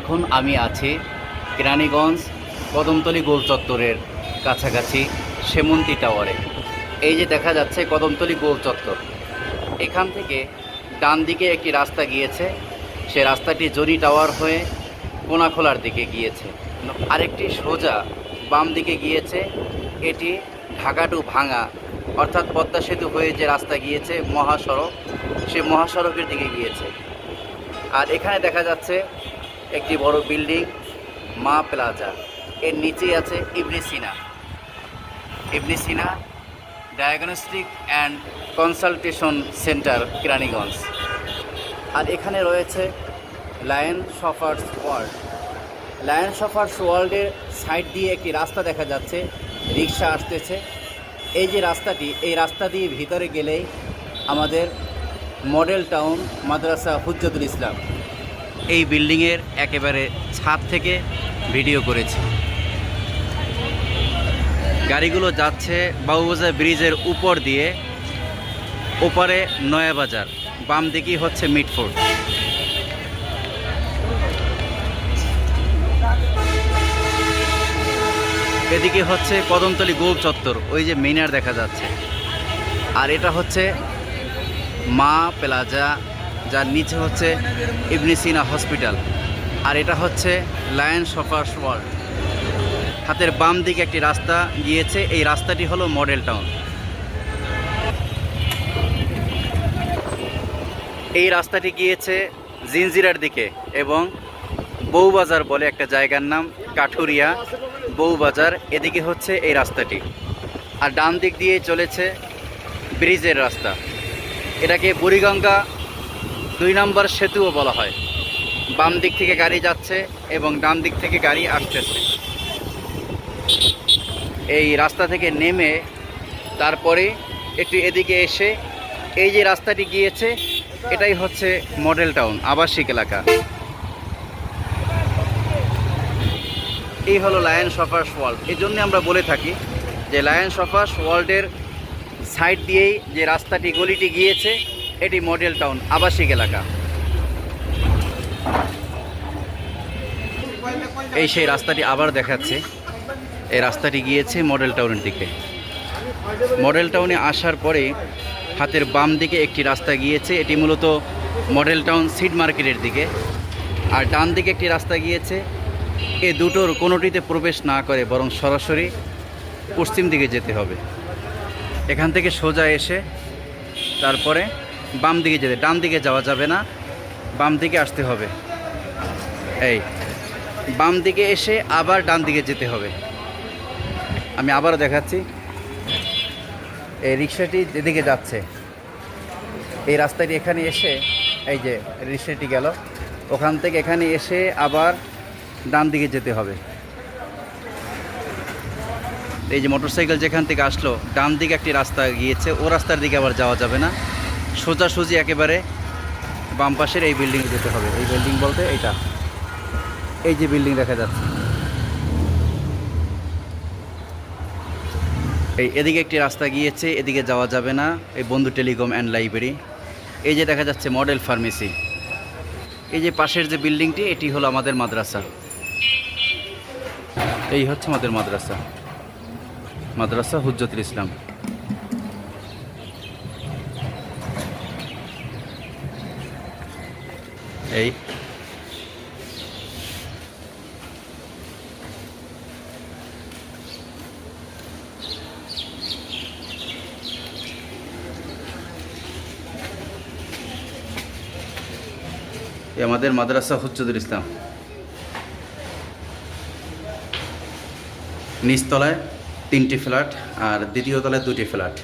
এখন আমি আছি কেরানীগঞ্জ কদমতলী গোল চত্বরের কাছাকাছি সেমন্তি টাওয়ারে। এই যে দেখা যাচ্ছে কদমতলী গোল চত্বর, এখান থেকে ডান দিকে একটি রাস্তা গিয়েছে। সে রাস্তাটি জরি টাওয়ার হয়ে কোনাখোলার দিকে গিয়েছে। আরেকটি সোজা বাম দিকে গিয়েছে। এটি ঢাকা টু ভাঙা, অর্থাৎ পদ্মা সেতু হয়ে যে রাস্তা গিয়েছে মহাসড়ক, সে মহাসড়কের দিকে গিয়েছে। আর এখানে দেখা যাচ্ছে একটি বড় বিল্ডিং, মা প্লাজা। এর নিচেই আছে Ibn Sina. Ibn Sina diagnostic and consultation centre, Keraniganj. আর এখানে রয়েছে লায়ন সফার্স ওয়ার্ল্ড। লায়ন সফার্স ওয়ার্ল্ডের সাইড দিয়ে একটি রাস্তা দেখা যাচ্ছে, রিক্সা আসতেছে। এই যে রাস্তাটি, এই রাস্তা দিয়ে ভিতরে গেলেই আমাদের মডেল টাউন মাদ্রাসা হুজ্জতুল ইসলাম। এই বিল্ডিংয়ের একেবারে ছাদ থেকে ভিডিও করেছি। গাড়িগুলো যাচ্ছে বাবুবাজার ব্রিজের উপর দিয়ে, ওপারে নয়াবাজার, বাম দিকেই হচ্ছে মিটফোর্ড। এদিকে হচ্ছে কদমতলী গোল চত্বর, ওই যে মিনার দেখা যাচ্ছে। আর এটা হচ্ছে মা প্লাজা যার নিচে হচ্ছে ইবনে সিনা হসপিটাল। আর এটা হচ্ছে লায়ন সফার্স ওয়ার্ল্ড। হাতের বাম দিকে একটি রাস্তা গিয়েছে, এই রাস্তাটি হলো মডেল টাউন। এই রাস্তাটি গিয়েছে জিনজিরার দিকে এবং বউবাজার বলে একটা জায়গার নাম, কাঠুরিয়া বউবাজার। এদিকে হচ্ছে এই রাস্তাটি। আর ডান দিক দিয়ে চলেছে ব্রিজের রাস্তা। এটাকে বুড়িগঙ্গা দুই নম্বর সেতুও বলা হয়। বাম দিক থেকে গাড়ি যাচ্ছে এবং ডান দিক থেকে গাড়ি আসতেছে। এই রাস্তা থেকে নেমে তারপরে একটু এদিকে এসে এই যে রাস্তাটি গিয়েছে, এটাই হচ্ছে মডেল টাউন, আবাসিক এলাকা। এই হলো লায়ন সফার্স ওয়ার্ল্ড। এই জন্য আমরা বলে থাকি যে লায়ন সফার্স ওয়ার্ল্ডের সাইড দিয়েই যে রাস্তাটি, গলিটি গিয়েছে এটি মডেল টাউন, আবাসিক এলাকা। এই সেই রাস্তাটি আবার দেখাচ্ছে। এই রাস্তাটি গিয়েছে মডেল টাউনের দিকে। মডেল টাউনে আসার পরে হাতের বাম দিকে একটি রাস্তা গিয়েছে। এটি মূলত মডেল টাউন সিড মার্কেটের দিকে। আর ডান দিকে একটি রাস্তা গিয়েছে। এ দুটোর কোনোটিতে প্রবেশ না করে বরং সরাসরি পশ্চিম দিকে যেতে হবে। এখান থেকে সোজা এসে তারপরে বাম দিকে যেতে, ডান দিকে যাওয়া যাবে না, বাম দিকে আসতে হবে। এই, বাম দিকে এসে আবার ডান দিকে যেতে হবে। আমি আবারও দেখাচ্ছি, এই রিক্সাটি যেদিকে যাচ্ছে। এই রাস্তাটি এখানে এসে, এই যে রিক্সাটি গেল, ওখান থেকে এখানে এসে আবার ডান দিকে যেতে হবে। এই যে মোটরসাইকেল যেখান থেকে আসলো, ডান দিকে একটি রাস্তা গিয়েছে, ও রাস্তার দিকে আবার যাওয়া যাবে না। সোজাসুজি একেবারে বাম পাশের এই বিল্ডিংয়ে যেতে হবে। এই বিল্ডিং বলতে এইটা। এই যে বিল্ডিং দেখা যাচ্ছে। এই এদিকে একটি রাস্তা গিয়েছে, এদিকে যাওয়া যাবে না। এই বন্ধু টেলিকম অ্যান্ড লাইব্রেরি এই যে দেখা যাচ্ছে মডেল ফার্মেসি এই যে পাশের যে বিল্ডিংটি এটি হলো আমাদের মাদ্রাসা। এই হচ্ছে আমাদের মাদ্রাসা। মাদ্রাসা হুজ্জতুল ইসলাম। এই। আমাদের মাদ্রাসা হুজ্জতুল ইসলাম। নিচতলায় তিনটি ফ্ল্যাট আর দ্বিতীয় তলায় দুটি ফ্ল্যাট।